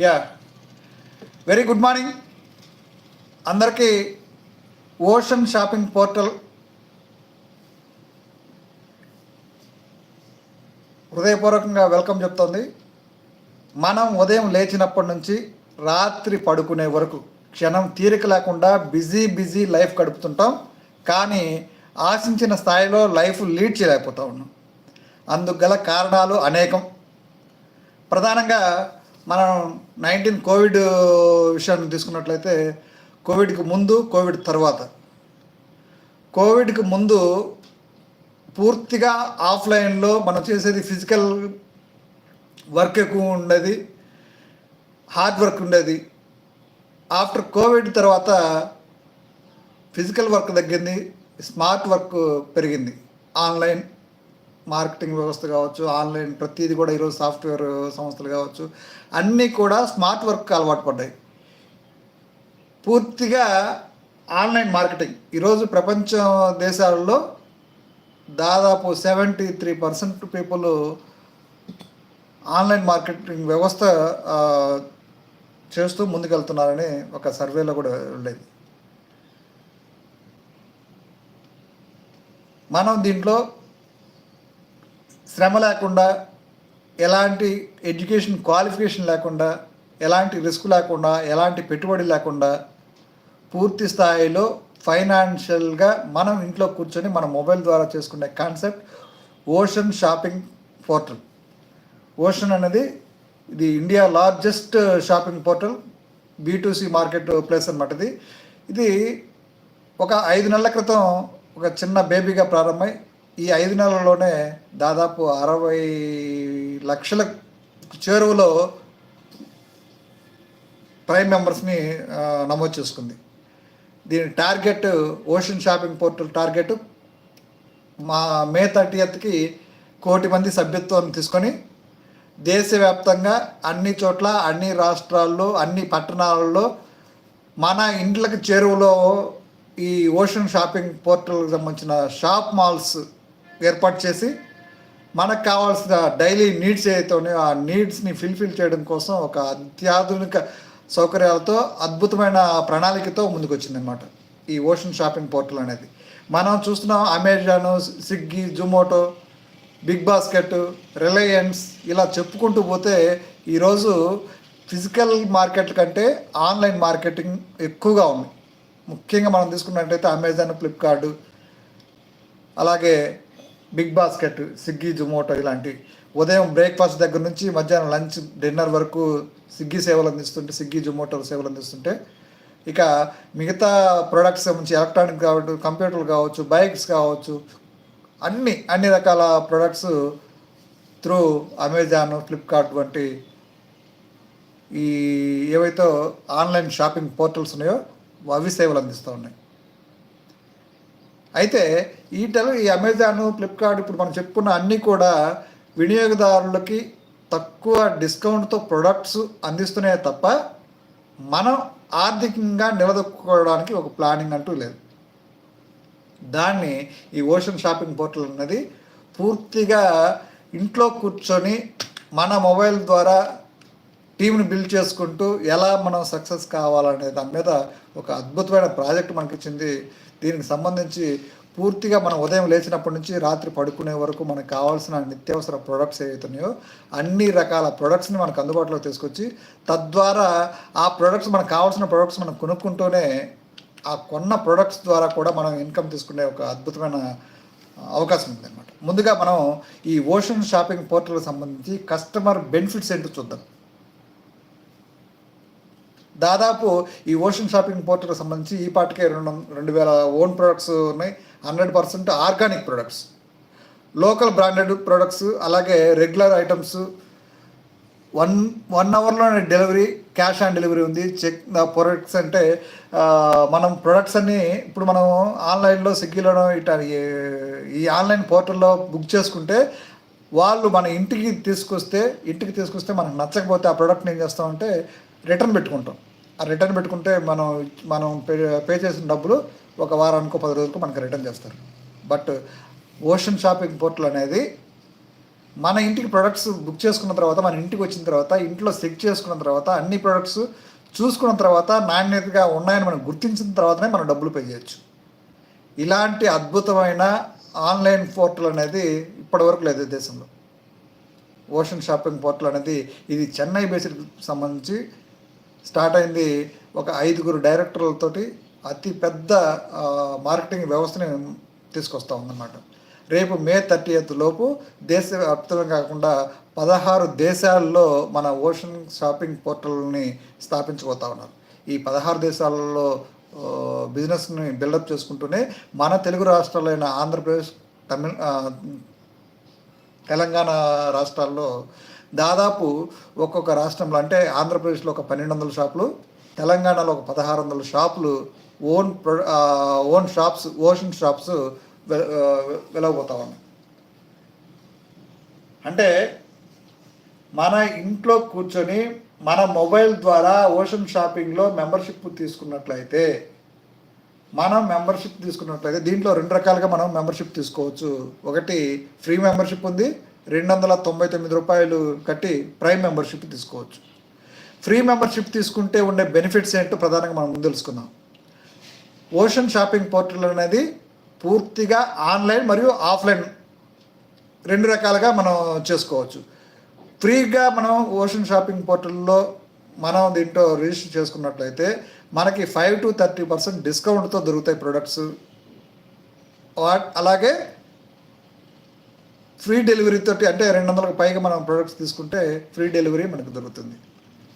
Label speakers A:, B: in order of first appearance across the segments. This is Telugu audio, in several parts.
A: యా. Very good morning. అందరికీ ఓషన్ షాపింగ్ పోర్టల్ హృదయపూర్వకంగా వెల్కమ్ చెప్తోంది. మనం ఉదయం లేచినప్పటి నుంచి రాత్రి పడుకునే వరకు క్షణం తీరిక లేకుండా బిజీ బిజీ లైఫ్ గడుపుతుంటాం. కానీ ఆశించిన స్థాయిలో లైఫ్ లీడ్ చేయలేకపోతా ఉన్నాం. అందుకు గల కారణాలు అనేకం. ప్రధానంగా మనం నైన్టీన్ కోవిడ్ విషయాన్ని తీసుకున్నట్లయితే కోవిడ్కి ముందు కోవిడ్ తర్వాత. కోవిడ్కి ముందు పూర్తిగా ఆఫ్లైన్లో మనం చేసేది ఫిజికల్ వర్క్ ఎక్కువ ఉండేది హార్డ్ వర్క్ ఉండేది. ఆఫ్టర్ కోవిడ్ తర్వాత ఫిజికల్ వర్క్ తగ్గింది స్మార్ట్ వర్క్ పెరిగింది ఆన్లైన్. మార్కెటింగ్ వ్యవస్థ కావచ్చు ఆన్లైన్ ప్రతిదీ కూడా ఈరోజు సాఫ్ట్వేర్ సంస్థలు కావచ్చు అన్నీ కూడా స్మార్ట్ వర్క్ అలవాటు పడ్డాయి. పూర్తిగా ఆన్లైన్ మార్కెటింగ్. ఈరోజు ప్రపంచ దేశాలలో దాదాపు seventy three percent people online marketing వ్యవస్థ చేస్తూ ముందుకెళ్తున్నారని ఒక సర్వేలో కూడా ఉండేది. మనం దీంట్లో శ్రమ లేకుండా ఎలాంటి ఎడ్యుకేషన్ క్వాలిఫికేషన్ లేకుండా ఎలాంటి రిస్క్ లేకుండా ఎలాంటి పెట్టుబడి లేకుండా పూర్తి స్థాయిలో ఫైనాన్షియల్గా మనం ఇంట్లో కూర్చొని మన మొబైల్ ద్వారా చేసుకునే concept ocean shopping portal. Ocean అనేది ఇది India largest shopping portal B to C market place అనమాట ఇది. ఇది ఒక ఐదు నెలల క్రితం ఒక చిన్న బేబీగా ప్రారంభమై ఈ ఐదు నెలల్లోనే దాదాపు అరవై లక్షల చేరువలో ప్రైమ్ మెంబర్స్ని నమోదు చేసుకుంది. దీని target ocean shopping portal target. మా మే థర్టీయత్కి కోటి మంది సభ్యత్వాన్ని తీసుకొని దేశవ్యాప్తంగా అన్ని చోట్ల అన్ని రాష్ట్రాల్లో అన్ని పట్టణాలలో మన ఇండ్లకు చేరువలో ఈ ఓషన్ షాపింగ్ పోర్టల్కి సంబంధించిన షాప్ మాల్స్ ఏర్పాటు చేసి మనకు కావాల్సిన డైలీ నీడ్స్ ఏవైతే ఉన్నాయో ఆ నీడ్స్ని ఫిల్ఫిల్ చేయడం కోసం ఒక అత్యాధునిక సౌకర్యాలతో అద్భుతమైన ప్రణాళికతో ముందుకొచ్చిందనమాట ఈ ఓషన్ షాపింగ్ పోర్టల్ అనేది. మనం చూస్తున్నాం Amazon Swiggy Zomato big basket Reliance ఇలా చెప్పుకుంటూ పోతే ఈరోజు ఫిజికల్ మార్కెట్ కంటే ఆన్లైన్ మార్కెటింగ్ ఎక్కువగా ఉంది. ముఖ్యంగా మనం తీసుకున్నట్టయితే అమెజాన్ ఫ్లిప్కార్ట్ అలాగే బిగ్ బాస్కెట్ స్విగ్గీ జొమాటో ఇలాంటి ఉదయం బ్రేక్ఫాస్ట్ దగ్గర నుంచి మధ్యాహ్నం లంచ్ డిన్నర్ వరకు స్విగ్గీ సేవలు అందిస్తుంటే స్విగ్గీ జొమాటో సేవలు అందిస్తుంటే ఇక మిగతా ప్రొడక్ట్స్ సంబంధించి ఎలక్ట్రానిక్ కావచ్చు కంప్యూటర్లు కావచ్చు బైక్స్ కావచ్చు అన్ని అన్ని రకాల ప్రొడక్ట్స్ త్రూ అమెజాన్ ఫ్లిప్కార్ట్ వంటి ఈ ఏవైతే ఆన్లైన్ షాపింగ్ పోర్టల్స్ ఉన్నాయో అవి సేవలు అందిస్తూ ఉన్నాయి. అయితే ఈటలు ఈ అమెజాన్ ఫ్లిప్కార్ట్ ఇప్పుడు మనం చెప్పుకున్న అన్నీ కూడా వినియోగదారులకి తక్కువ డిస్కౌంట్తో ప్రొడక్ట్స్ అందిస్తున్నాయి తప్ప మనం ఆర్థికంగా నిలదొక్కుకోవడానికి ఒక ప్లానింగ్ అంటూ లేదు. దాన్ని ఈ ఓషన్ షాపింగ్ పోర్టల్ అన్నది పూర్తిగా ఇంట్లో కూర్చొని మన మొబైల్ ద్వారా టీంని బిల్డ్ చేసుకుంటూ ఎలా మనం సక్సెస్ కావాలనే దాని మీద ఒక అద్భుతమైన ప్రాజెక్ట్ మనకిచ్చింది దీనికి సంబంధించి పూర్తిగా మనం ఉదయం లేచినప్పటి నుంచి రాత్రి పడుకునే వరకు మనకు కావాల్సిన నిత్యావసర ప్రొడక్ట్స్ ఏవైతున్నాయో అన్ని రకాల ప్రొడక్ట్స్ని మనకు అందుబాటులో తీసుకొచ్చి తద్వారా ఆ ప్రొడక్ట్స్ మనకు కావాల్సిన ప్రొడక్ట్స్ మనం కొనుక్కుంటూనే ఆ కొన్న ప్రొడక్ట్స్ ద్వారా కూడా మనం ఇన్కమ్ తీసుకునే ఒక అద్భుతమైన అవకాశం ఉందన్నమాట. ముందుగా మనం ఈ ఓషన్ షాపింగ్ పోర్టల్కి సంబంధించి కస్టమర్ బెనిఫిట్స్ ఏంటో చూద్దాం. దాదాపు ఈ ఓషన్ షాపింగ్ పోర్టల్కి సంబంధించి ఈ పాటికే రెండు రెండు వేల ఓన్ ప్రొడక్ట్స్ ఉన్నాయి. Hundred percent organic products. Local branded products అలాగే రెగ్యులర్ ఐటమ్స్. వన్ వన్ అవర్లోనే డెలివరీ క్యాష్ ఆన్ డెలివరీ ఉంది. చెక్ ప్రొడక్ట్స్ అంటే మనం ప్రొడక్ట్స్ అన్నీ ఇప్పుడు మనం ఆన్లైన్లో స్విగ్గీలోనో ఇట్లా ఈ- ఈ ఆన్లైన్ పోర్టల్లో బుక్ చేసుకుంటే వాళ్ళు మన ఇంటికి తీసుకొస్తే ఇంటికి తీసుకొస్తే మనకు నచ్చకపోతే ఆ ప్రోడక్ట్ని ఏం చేస్తామంటే రిటర్న్ పెట్టుకుంటాం. ఆ రిటర్న్ పెట్టుకుంటే మనం మనం పే పే చేసిన డబ్బులు ఒక వారానికో పది రోజులకు మనకు రిటర్న్ చేస్తారు. బట్ ఓషన్ షాపింగ్ పోర్టల్ అనేది మన ఇంటికి ప్రొడక్ట్స్ బుక్ చేసుకున్న తర్వాత మన ఇంటికి వచ్చిన తర్వాత ఇంట్లో చెక్ చేసుకున్న తర్వాత అన్ని ప్రొడక్ట్స్ చూసుకున్న తర్వాత నాణ్యతగా ఉన్నాయని మనం గుర్తించిన తర్వాతనే మనం డబ్బులు పే చేయొచ్చు. ఇలాంటి అద్భుతమైన ఆన్లైన్ పోర్టల్ అనేది ఇప్పటివరకు లేదు దేశంలో. ఓషన్ షాపింగ్ పోర్టల్ అనేది ఇది చెన్నై బేస్డ్ సంబంధించి స్టార్ట్ అయింది ఒక ఐదుగురు డైరెక్టర్లతోటి అతి పెద్ద మార్కెటింగ్ వ్యవస్థని తీసుకొస్తా ఉందన్నమాట. రేపు మే థర్టీ ఎయిత్ లోపు దేశవ్యాప్తంగా కాకుండా పదహారు దేశాల్లో మన ఓషన్ షాపింగ్ పోర్టల్ని స్థాపించబోతా ఉన్నారు. ఈ పదహారు దేశాలలో బిజినెస్ని బిల్డప్ చేసుకుంటూనే మన తెలుగు రాష్ట్రాలైన ఆంధ్రప్రదేశ్ తమిళ తెలంగాణ రాష్ట్రాల్లో దాదాపు ఒక్కొక్క రాష్ట్రంలో అంటే ఆంధ్రప్రదేశ్లో ఒక పన్నెండు వందల షాపులు తెలంగాణలో ఒక పదహారు వందల షాపులు own pro own shops ocean shops వెలవబోతా ఉన్నాయి అంటే మన ఇంట్లో కూర్చొని మన మొబైల్ ద్వారా ఓషన్ షాపింగ్లో మెంబర్షిప్ తీసుకున్నట్లయితే మనం మెంబర్షిప్ తీసుకున్నట్లయితే దీంట్లో రెండు రకాలుగా మనం మెంబర్షిప్ తీసుకోవచ్చు. ఒకటి ఫ్రీ మెంబర్షిప్ ఉంది రెండు వందల తొంభై తొమ్మిది రూపాయలు కట్టి ప్రైమ్ మెంబర్షిప్ తీసుకోవచ్చు. ఫ్రీ మెంబర్షిప్ తీసుకుంటే ఉండే బెనిఫిట్స్ ఏంటో ప్రధానంగా మనం తెలుసుకుందాం. ఓషన్ షాపింగ్ పోర్టల్ అనేది పూర్తిగా ఆన్లైన్ మరియు ఆఫ్లైన్ రెండు రకాలుగా మనం చేసుకోవచ్చు. ఫ్రీగా మనం ఓషన్ షాపింగ్ పోర్టల్లో మనం దీంట్లో రిజిస్టర్ చేసుకున్నట్లయితే మనకి ఫైవ్ టు థర్టీ పర్సెంట్ డిస్కౌంట్తో దొరుకుతాయి ప్రొడక్ట్స్. అలాగే ఫ్రీ డెలివరీ తోటి అంటే రెండు వందలకు పైగా మనం ప్రొడక్ట్స్ తీసుకుంటే ఫ్రీ డెలివరీ మనకు దొరుకుతుంది.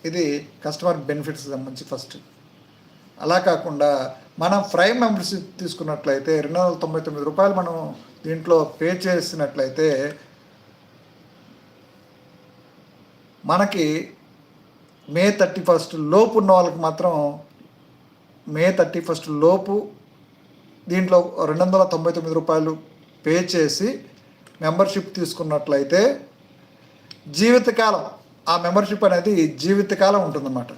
A: ఇది కస్టమర్ బెనిఫిట్స్ సంబంధించి ఫస్ట్ అలా కాకుండా మనం ప్రైమ్ మెంబర్షిప్ తీసుకున్నట్లయితే రెండు వందల తొంభై తొమ్మిది రూపాయలు మనం దీంట్లో పే చేసినట్లయితే మనకి మే థర్టీ ఫస్ట్ లోపు ఉన్న వాళ్ళకి మాత్రం మే థర్టీ ఫస్ట్ లోపు దీంట్లో రెండు వందల తొంభై తొమ్మిది రూపాయలు పే చేసి మెంబర్షిప్ తీసుకున్నట్లయితే జీవితకాలం ఆ మెంబర్షిప్ అనేది జీవితకాలం ఉంటుందన్నమాట.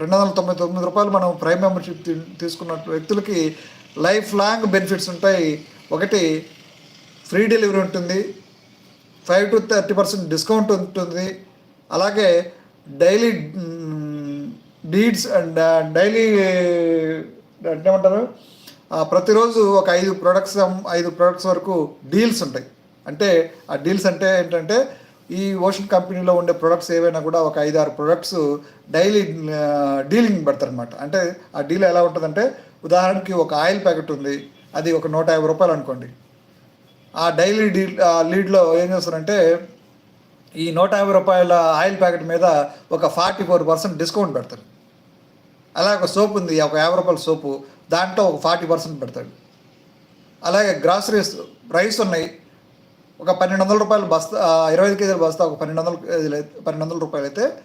A: రెండు వందల తొంభై తొమ్మిది రూపాయలు మనం ప్రైమ్ మెంబర్షిప్ తీసుకున్న వ్యక్తులకి లైఫ్ లాంగ్ బెనిఫిట్స్ ఉంటాయి. ఒకటి ఫ్రీ డెలివరీ ఉంటుంది. Five to thirty percent discount ఉంటుంది. అలాగే డైలీ డీడ్స్ అండ్ డైలీ అంటే ఏమంటారు? ప్రతిరోజు ఒక ఐదు ప్రొడక్ట్స్ ఐదు ప్రొడక్ట్స్ వరకు డీల్స్ ఉంటాయి. అంటే ఆ డీల్స్ అంటే ఏంటంటే ఈ ఓషన్ కంపెనీలో ఉండే ప్రొడక్ట్స్ ఏవైనా కూడా ఒక ఐదు ఆరు ప్రొడక్ట్స్ డైలీ డీలింగ్ పెడతారనమాట అంటే ఆ డీల్ ఎలా ఉంటుందంటే ఉదాహరణకి ఒక ఆయిల్ ప్యాకెట్ ఉంది అది ఒక నూట యాభై రూపాయలు అనుకోండి. ఆ డైలీ డీల్ ఆ లీడ్లో ఏం చేస్తారంటే ఈ నూట యాభై రూపాయల ఆయిల్ ప్యాకెట్ మీద ఒక ఫార్టీ ఫోర్ పర్సెంట్ డిస్కౌంట్ పెడతారు. అలాగే ఒక సోప్ ఉంది ఒక యాభై రూపాయల సోపు దాంట్లో ఒక ఫార్టీ పర్సెంట్ పెడతాడు. అలాగే గ్రాసరీస్ రైస్ ఉన్నాయి. ఒక పన్నెండు వందల రూపాయలు బస్తా ఇరవై ఐదు కేజీల బస్తా ఒక పన్నెండు వందల కేజీలు అయితే- పన్నెండు వందల రూపాయలు అయితే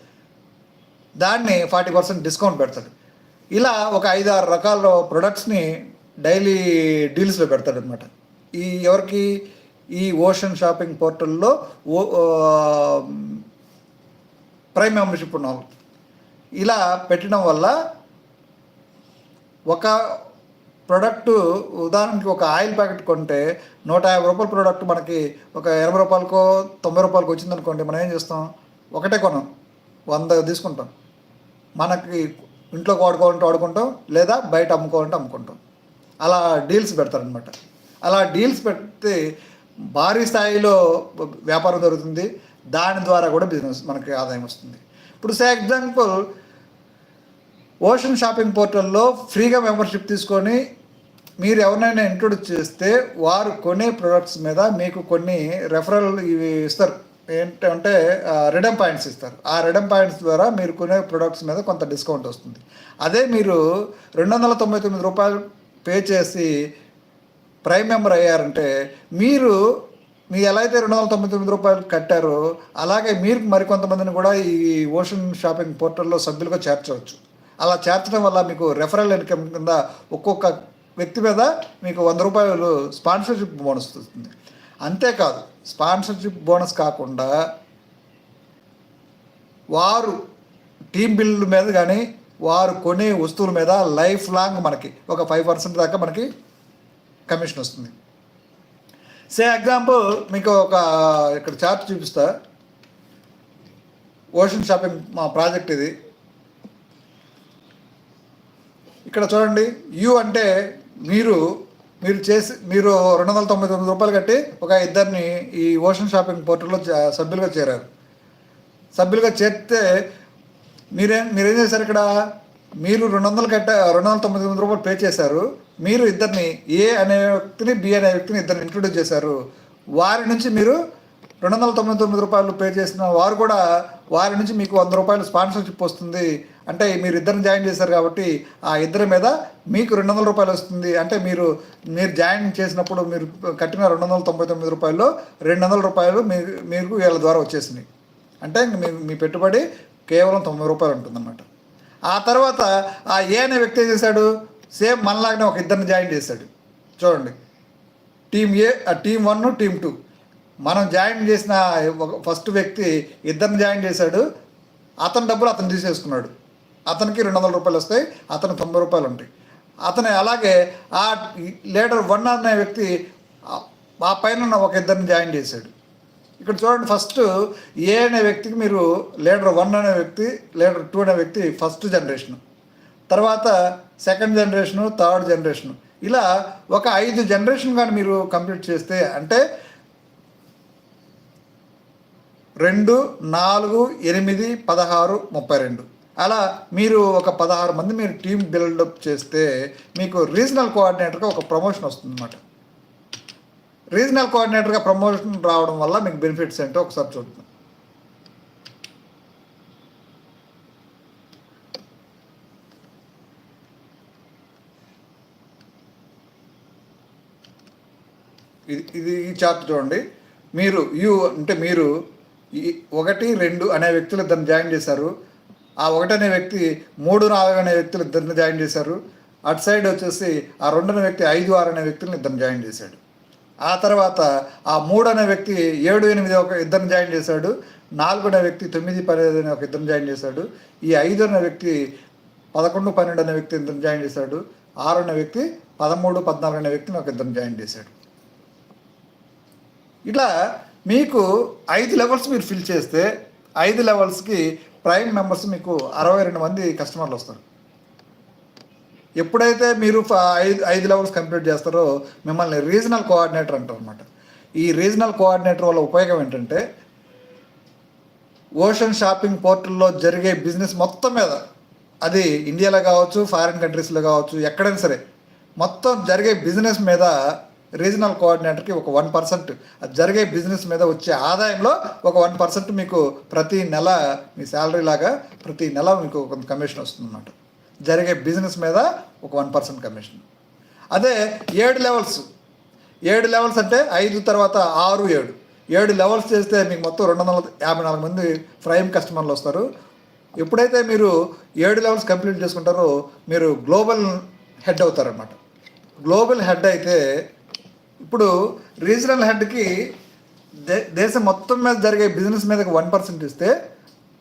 A: దాన్ని ఫార్టీ పర్సెంట్ డిస్కౌంట్ పెడతాడు. ఇలా ఒక ఐదు ఆరు రకాల ప్రొడక్ట్స్ని డైలీ డీల్స్లో పెడతాడు అనమాట ఈ ఎవరికి ఈ ఓషన్ షాపింగ్ పోర్టల్లో ఓ ప్రైమ్ మెంబర్షిప్ ఉన్న వాళ్ళు ఇలా పెట్టడం వల్ల ఒక ప్రోడక్ట్ ఉదాహరణకి ఒక ఆయిల్ ప్యాకెట్ కొంటే నూట యాభై రూపాయల ప్రోడక్ట్ మనకి ఒక ఎనభై రూపాయలకో తొంభై రూపాయలకో వచ్చిందనుకోండి మనం ఏం చేస్తాం? ఒకటే కొనం. వంద తీసుకుంటాం. మనకి ఇంట్లో వాడుకోవాలంటే వాడుకుంటాం లేదా బయట అమ్ముకోవాలంటే అమ్ముకుంటాం. అలా డీల్స్ పెడతారనమాట అలా డీల్స్ పెడితే భారీ స్థాయిలో వ్యాపారం జరుగుతుంది. దాని ద్వారా కూడా బిజినెస్ మనకి ఆదాయం వస్తుంది. ఇప్పుడు సే ఎగ్జాంపుల్ ఓషన్ షాపింగ్ పోర్టల్లో ఫ్రీగా మెంబర్షిప్ తీసుకొని మీరు ఎవరినైనా ఇంట్రొడ్యూస్ చేస్తే వారు కొనే ప్రొడక్ట్స్ మీద మీకు కొన్ని రెఫరల్ ఇవి ఇస్తారు. ఏంటంటే రిడమ్ పాయింట్స్ ఇస్తారు. ఆ రిడమ్ పాయింట్స్ ద్వారా మీరు కొనే ప్రొడక్ట్స్ మీద కొంత డిస్కౌంట్ వస్తుంది. అదే మీరు రెండు వందల తొంభై తొమ్మిది రూపాయలు పే చేసి ప్రైమ్ మెంబర్ అయ్యారంటే మీరు మీ ఎలా అయితే రెండు వందల తొంభై తొమ్మిది రూపాయలు కట్టారో అలాగే మీరు మరికొంతమందిని కూడా ఈ ఓషన్ షాపింగ్ పోర్టల్లో సభ్యులుగా చేర్చవచ్చు. అలా చేర్చడం వల్ల మీకు రెఫరల్ ఇన్కమ్ కింద ఒక్కొక్క వ్యక్తి మీద మీకు వంద రూపాయలు స్పాన్సర్షిప్ బోనస్ వస్తుంది. అంతేకాదు స్పాన్సర్షిప్ బోనస్ కాకుండా వారు టీం బిల్లు మీద కానీ వారు కొనే వస్తువుల మీద లైఫ్ లాంగ్ మనకి ఒక ఫైవ్ పర్సెంట్ దాకా మనకి కమిషన్ వస్తుంది. సే ఎగ్జాంపుల్ మీకు ఒక ఇక్కడ చార్ట్ చూపిస్తా. ఓషన్ షాపింగ్ మా ప్రాజెక్ట్ ఇది. ఇక్కడ చూడండి యు అంటే మీరు మీరు చేసి మీరు రెండు వందల తొంభై తొమ్మిది రూపాయలు కట్టి ఒక ఇద్దరిని ఈ ఓషన్ షాపింగ్ పోర్టల్లో సభ్యులుగా చేరారు. సభ్యులుగా చేరితే మీరేం మీరేం చేశారు ఇక్కడ? మీరు రెండు వందలు కట్ట రెండు వందల తొంభై తొమ్మిది రూపాయలు పే చేశారు. మీరు ఇద్దరిని ఏ అనే వ్యక్తిని బి అనే వ్యక్తిని ఇద్దరిని ఇంట్రొడ్యూస్ చేశారు. వారి నుంచి మీరు రెండు వందల తొంభై తొమ్మిది రూపాయలు పే చేసిన వారు కూడా వారి నుంచి మీకు వంద రూపాయలు స్పాన్సర్షిప్ వస్తుంది. అంటే మీరు ఇద్దరిని జాయిన్ చేశారు కాబట్టి ఆ ఇద్దరి మీద మీకు రెండు వందల రూపాయలు వస్తుంది. అంటే మీరు మీరు జాయిన్ చేసినప్పుడు మీరు కట్టిన రెండు వందల తొంభై తొమ్మిది రూపాయల్లో రెండు వందల రూపాయలు మీ మీకు వీళ్ళ ద్వారా వచ్చేసినాయి. అంటే మీ మీ పెట్టుబడి కేవలం తొంభై రూపాయలు ఉంటుందన్నమాట. ఆ తర్వాత ఆ ఏ అనే వ్యక్తి ఏం చేశాడు? సేమ్ మనలాగానే ఒక ఇద్దరిని జాయిన్ చేశాడు. చూడండి. టీమ్ ఏ ఆ టీం వన్ టీం టూ. మనం జాయిన్ చేసిన ఒక ఫస్ట్ వ్యక్తి ఇద్దరిని జాయిన్ చేశాడు. అతని డబ్బులు అతను తీసేసుకున్నాడు. అతనికి రెండు వందల రూపాయలు వస్తాయి అతను తొంభై రూపాయలు ఉంటాయి. అతను అలాగే ఆ లీడర్ వన్ అనే వ్యక్తి ఆ- పైన ఉన్న ఒక ఇద్దరిని జాయిన్ చేశాడు. ఇక్కడ చూడండి ఫస్ట్ ఏ అనే వ్యక్తికి మీరు లీడర్ వన్ అనే వ్యక్తి లీడర్ టూ అనే వ్యక్తి ఫస్ట్ జనరేషన్. తర్వాత సెకండ్ జనరేషను థర్డ్ జనరేషన్. ఇలా ఒక ఐదు జనరేషన్ కానీ మీరు కంప్లీట్ చేస్తే అంటే రెండు నాలుగు ఎనిమిది పదహారు ముప్పై రెండు. అలా మీరు ఒక పదహారు మంది మీరు టీం బిల్డప్ చేస్తే మీకు రీజనల్ కోఆర్డినేటర్గా ఒక ప్రమోషన్ వస్తుంది అన్నమాట రీజనల్ కోఆర్డినేటర్గా ప్రమోషన్ రావడం వల్ల మీకు బెనిఫిట్స్ ఏంటో ఒకసారి చూద్దాం. ఇది ఇది ఈ చార్ట్ చూడండి. మీరు యు అంటే మీరు ఈ ఒకటి రెండు అనే వ్యక్తులు ఇద్దరిని జాయిన్ చేశారు. ఆ ఒకటనే వ్యక్తి మూడు నాలుగు అనే వ్యక్తులు ఇద్దరిని జాయిన్ చేశారు. అటు సైడ్ వచ్చేసి ఆ రెండున్న వ్యక్తి ఐదు ఆరు అనే వ్యక్తులను ఇద్దరిని జాయిన్ చేశాడు. ఆ తర్వాత ఆ మూడు అనే వ్యక్తి ఏడు ఎనిమిది ఒక ఇద్దరిని జాయిన్ చేశాడు. నాలుగు అనే వ్యక్తి తొమ్మిది పన్నెండు అనే ఒక ఇద్దరిని జాయిన్ చేశాడు. ఈ ఐదు అనే వ్యక్తి పదకొండు పన్నెండు అనే వ్యక్తి ఇద్దరిని జాయిన్ చేశాడు. ఆరు అనే వ్యక్తి పదమూడు పద్నాలుగు అనే వ్యక్తిని ఒక ఇద్దరిని జాయిన్ చేశాడు. ఇట్లా మీకు ఐదు లెవెల్స్ మీరు ఫిల్ చేస్తే ఐదు లెవెల్స్కి ప్రైమ్ మెంబర్స్ మీకు అరవై రెండు మంది కస్టమర్లు వస్తారు. ఎప్పుడైతే మీరు ఐదు ఐదు లెవెల్స్ కంప్లీట్ చేస్తారో మిమ్మల్ని రీజనల్ కోఆర్డినేటర్ అంటారు అనమాట ఈ రీజనల్ కోఆర్డినేటర్ వల్ల ఉపయోగం ఏంటంటే ఓషన్ షాపింగ్ పోర్టల్లో జరిగే బిజినెస్ మొత్తం మీద అది ఇండియాలో కావచ్చు ఫారిన్ కంట్రీస్లో కావచ్చు ఎక్కడైనా సరే మొత్తం జరిగే బిజినెస్ మీద రీజనల్ కోఆర్డినేటర్కి ఒక వన్ పర్సెంట్. అది జరిగే బిజినెస్ మీద వచ్చే ఆదాయంలో ఒక వన్ పర్సెంట్ మీకు ప్రతి నెల మీ శాలరీ లాగా ప్రతి నెల మీకు కొంత కమిషన్ వస్తుందన్నమాట. జరిగే బిజినెస్ మీద ఒక వన్ పర్సెంట్ కమిషన్. అదే ఏడు లెవెల్స్. ఏడు లెవెల్స్ అంటే ఐదు తర్వాత ఆరు ఏడు. ఏడు లెవెల్స్ చేస్తే మీకు మొత్తం రెండు వందల యాభై నాలుగు మంది ప్రైమ్ కస్టమర్లు వస్తారు. ఎప్పుడైతే మీరు ఏడు లెవెల్స్ కంప్లీట్ చేసుకుంటారో మీరు గ్లోబల్ హెడ్ అవుతారనమాట గ్లోబల్ హెడ్ అయితే ఇప్పుడు రీజనల్ హెడ్కి దే దేశం మొత్తం మీద జరిగే బిజినెస్ మీద వన్ పర్సెంట్ ఇస్తే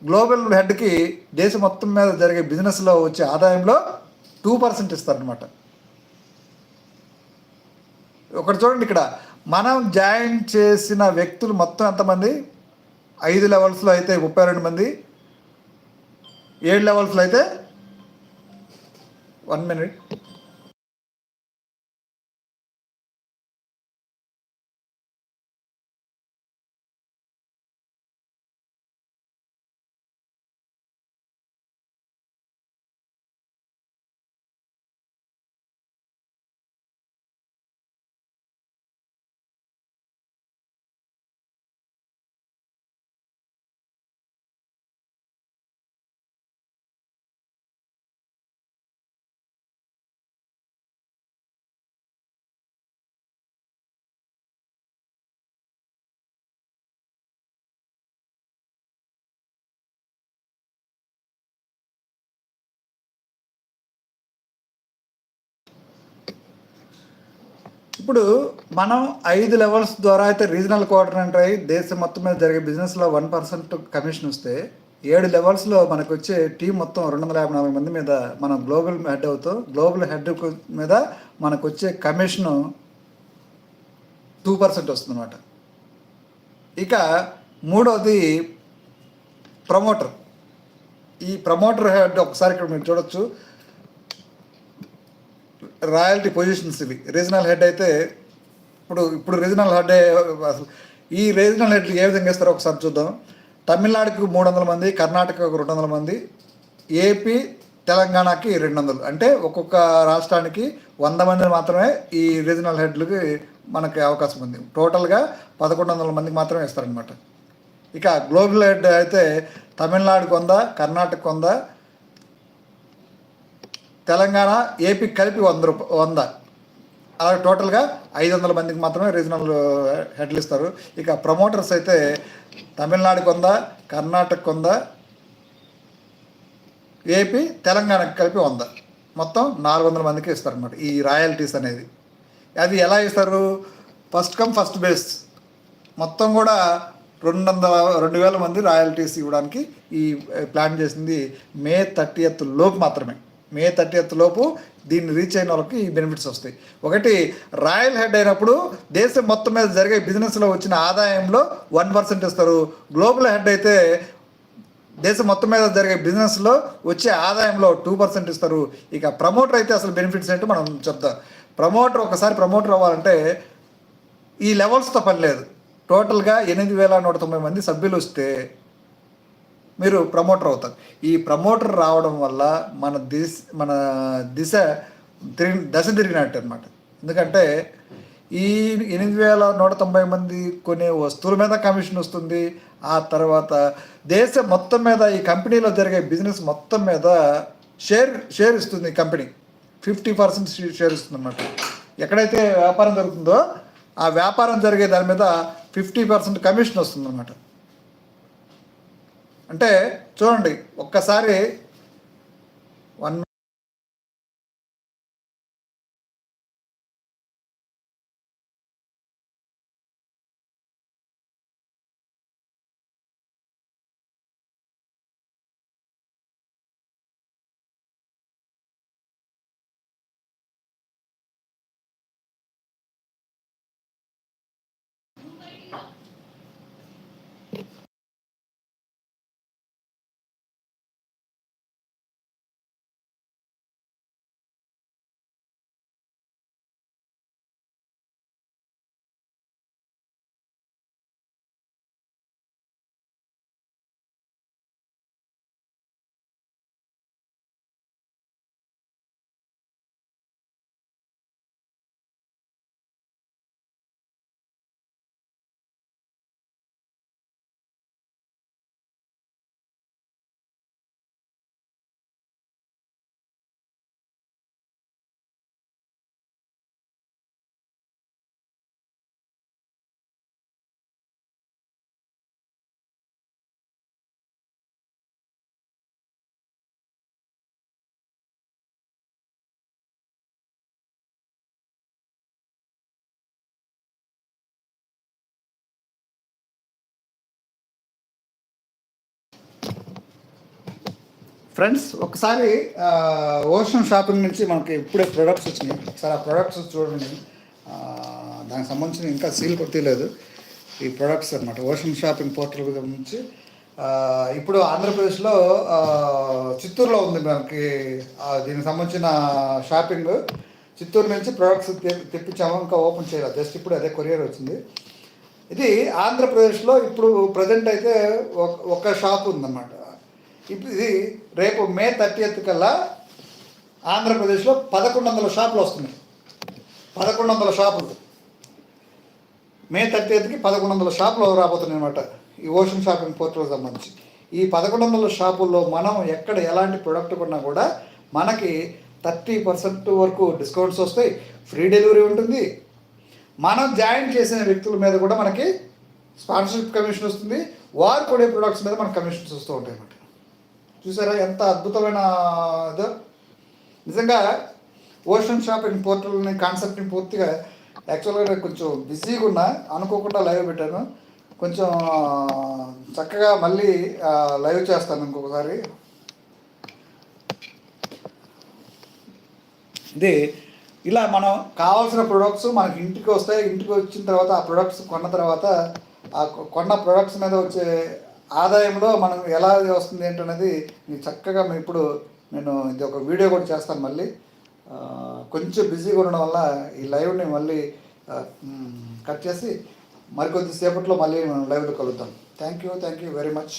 A: గ్లోబల్ హెడ్కి దేశం మొత్తం మీద జరిగే బిజినెస్లో వచ్చే ఆదాయంలో టూ పర్సెంట్ ఇస్తారనమాట ఒకటి చూడండి ఇక్కడ. మనం జాయిన్ చేసిన వ్యక్తులు మొత్తం ఎంతమంది? ఐదు లెవెల్స్లో అయితే ముప్పై రెండు మంది. ఏడు లెవెల్స్లో అయితే వన్ మినిట్. ఇప్పుడు మనం ఐదు లెవెల్స్ ద్వారా అయితే రీజనల్ కోఆర్డినేటర్ అయ్యి దేశం మొత్తం మీద జరిగే బిజినెస్లో వన్ పర్సెంట్ కమిషన్ వస్తే ఏడు లెవెల్స్లో మనకు వచ్చే టీం మొత్తం రెండు వందల యాభై నాలుగు మంది మీద మనం గ్లోబల్ హెడ్ అవుతూ గ్లోబల్ హెడ్ మీద మనకు వచ్చే కమిషన్ టూ పర్సెంట్ వస్తుందన్నమాట. ఇక మూడవది ప్రమోటర్ ఈ ప్రమోటర్ హెడ్ ఒకసారి ఇక్కడ మీరు చూడొచ్చు. రాయల్టీ పొజిషన్స్ ఇవి. రీజనల్ హెడ్ అయితే ఇప్పుడు ఇప్పుడు రీజనల్ హెడ్ అసలు ఈ రీజనల్ హెడ్లు ఏ విధంగా ఇస్తారో ఒకసారి చూద్దాం. తమిళనాడుకి మూడు వందల మంది కర్ణాటకకు రెండు వందల మంది ఏపీ తెలంగాణకి రెండు వందలు. అంటే ఒక్కొక్క రాష్ట్రానికి వంద మంది మాత్రమే ఈ రీజనల్ హెడ్లకి మనకి అవకాశం ఉంది. టోటల్గా పదకొండు వందల మందికి మాత్రమే ఇస్తారనమాట ఇక గ్లోబల్ హెడ్ అయితే తమిళనాడుకు వంద కర్ణాటక వంద తెలంగాణ ఏపీ కలిపి వంద రూప వంద. అలా టోటల్గా ఐదు వందల మందికి మాత్రమే రీజనల్ హెడ్లు ఇస్తారు. ఇక ప్రమోటర్స్ అయితే తమిళనాడుకు వంద కర్ణాటక వంద ఏపీ తెలంగాణకు కలిపి వంద. మొత్తం నాలుగు వందల మందికి ఇస్తారు అనమాట ఈ రాయల్టీస్ అనేది. అది ఎలా ఇస్తారు? First come first base. మొత్తం కూడా రెండు వందల రెండు వేల మంది రాయల్టీస్ ఇవ్వడానికి ఈ ప్లాన్ చేసింది మే థర్టీ లోపు మాత్రమే. మే థర్టీ లోపు దీన్ని రీచ్ అయిన వాళ్ళకి ఈ బెనిఫిట్స్ వస్తాయి. ఒకటి రాయల్ హెడ్ అయినప్పుడు దేశం మొత్తం మీద జరిగే బిజినెస్లో వచ్చిన ఆదాయంలో వన్ పర్సెంట్ ఇస్తారు. గ్లోబల్ హెడ్ అయితే దేశం మొత్తం మీద జరిగే బిజినెస్లో వచ్చే ఆదాయంలో టూ పర్సెంట్ ఇస్తారు. ఇక ప్రమోటర్ అయితే అసలు బెనిఫిట్స్ ఏంటో మనం చెప్తాం. ప్రమోటర్ ఒకసారి ప్రమోటర్ అవ్వాలంటే ఈ లెవెల్స్తో పని లేదు. టోటల్గా ఎనిమిది వేల నూట తొంభై మంది సభ్యులు వస్తే మీరు ప్రమోటర్ అవుతారు. ఈ ప్రమోటర్ రావడం వల్ల మన దిశ మన దిశ తిరిగి దశ తిరిగినట్టు అనమాట ఎందుకంటే ఈ ఎనిమిది వేల నూట తొంభై మంది కొనే వస్తువుల మీద కమిషన్ వస్తుంది. ఆ తర్వాత దేశం మొత్తం మీద ఈ కంపెనీలో జరిగే బిజినెస్ మొత్తం మీద షేర్ షేర్ ఇస్తుంది ఈ కంపెనీ ఫిఫ్టీ పర్సెంట్ షేర్ ఇస్తుంది అనమాట ఎక్కడైతే వ్యాపారం జరుగుతుందో ఆ వ్యాపారం జరిగే దాని మీద ఫిఫ్టీ పర్సెంట్ కమిషన్ వస్తుంది అనమాట అంటే చూడండి ఒక్కసారి వన్ ఫ్రెండ్స్ ఒకసారి ఓషన్ షాపింగ్ నుంచి మనకి ఇప్పుడే ప్రొడక్ట్స్ వచ్చినాయి. ఒకసారి ఆ ప్రొడక్ట్స్ చూడండి. దానికి సంబంధించిన ఇంకా సీల్ కొట్టలేదు ఈ ప్రొడక్ట్స్ అనమాట ఓషన్ షాపింగ్ పోర్టల్ నుంచి ఇప్పుడు ఆంధ్రప్రదేశ్లో చిత్తూరులో ఉంది మనకి దీనికి సంబంధించిన షాపింగ్. చిత్తూరు నుంచి ప్రొడక్ట్స్ తెప్పించాము. ఇంకా ఓపెన్ చేయలేదు. జస్ట్ ఇప్పుడు అదే కొరియర్ వచ్చింది. ఇది ఆంధ్రప్రదేశ్లో ఇప్పుడు ప్రజెంట్ అయితే ఒక ఒక షాప్ ఉందన్నమాట. ఇది రేపు మే థర్టీ కల్లా ఆంధ్రప్రదేశ్లో పదకొండు వందల షాపులు వస్తున్నాయి. పదకొండు వందల షాపులు. మే థర్టీఎత్కి పదకొండు వందల షాపులు రాబోతున్నాయి అనమాట ఈ ఓషన్ షాపింగ్ పోర్టల్ సంబంధించి. ఈ పదకొండు వందల షాపుల్లో మనం ఎక్కడ ఎలాంటి ప్రొడక్ట్ కొన్నా కూడా మనకి థర్టీ పర్సెంట్ వరకు డిస్కౌంట్స్ వస్తాయి. ఫ్రీ డెలివరీ ఉంటుంది. మనం జాయిన్ చేసిన వ్యక్తుల మీద కూడా మనకి స్పాన్సర్షిప్ కమిషన్ వస్తుంది. వారు కొనే ప్రొడక్ట్స్ మీద మనకు కమిషన్స్ వస్తూ ఉంటాయి అన్నమాట. చూసారా ఎంత అద్భుతమైన ఇదో? నిజంగా ఓషన్ షాపింగ్ పోర్టల్ని కాన్సెప్ట్ని పూర్తిగా యాక్చువల్గా కొంచెం బిజీగా ఉన్నా అనుకోకుండా లైవ్ పెట్టాను. కొంచెం చక్కగా మళ్ళీ లైవ్ చేస్తాను ఇంకొకసారి. ఇది ఇలా మనం కావాల్సిన ప్రొడక్ట్స్ మనకి ఇంటికి వస్తాయి ఇంటికి వచ్చిన తర్వాత ఆ ప్రొడక్ట్స్ కొన్న తర్వాత ఆ కొ- కొన్న ప్రొడక్ట్స్ మీద వచ్చే ఆదాయంలో మనం ఎలా వస్తుంది ఏంటనేది చక్కగా ఇప్పుడు నేను ఇది ఒక వీడియో కూడా చేస్తాను మళ్ళీ. కొంచెం బిజీగా ఉండడం వల్ల ఈ లైవ్ని మళ్ళీ కట్ చేసి మరికొద్ది సేపట్లో మళ్ళీ మనం లైవ్లో కలుద్దాం. Thank you thank you very much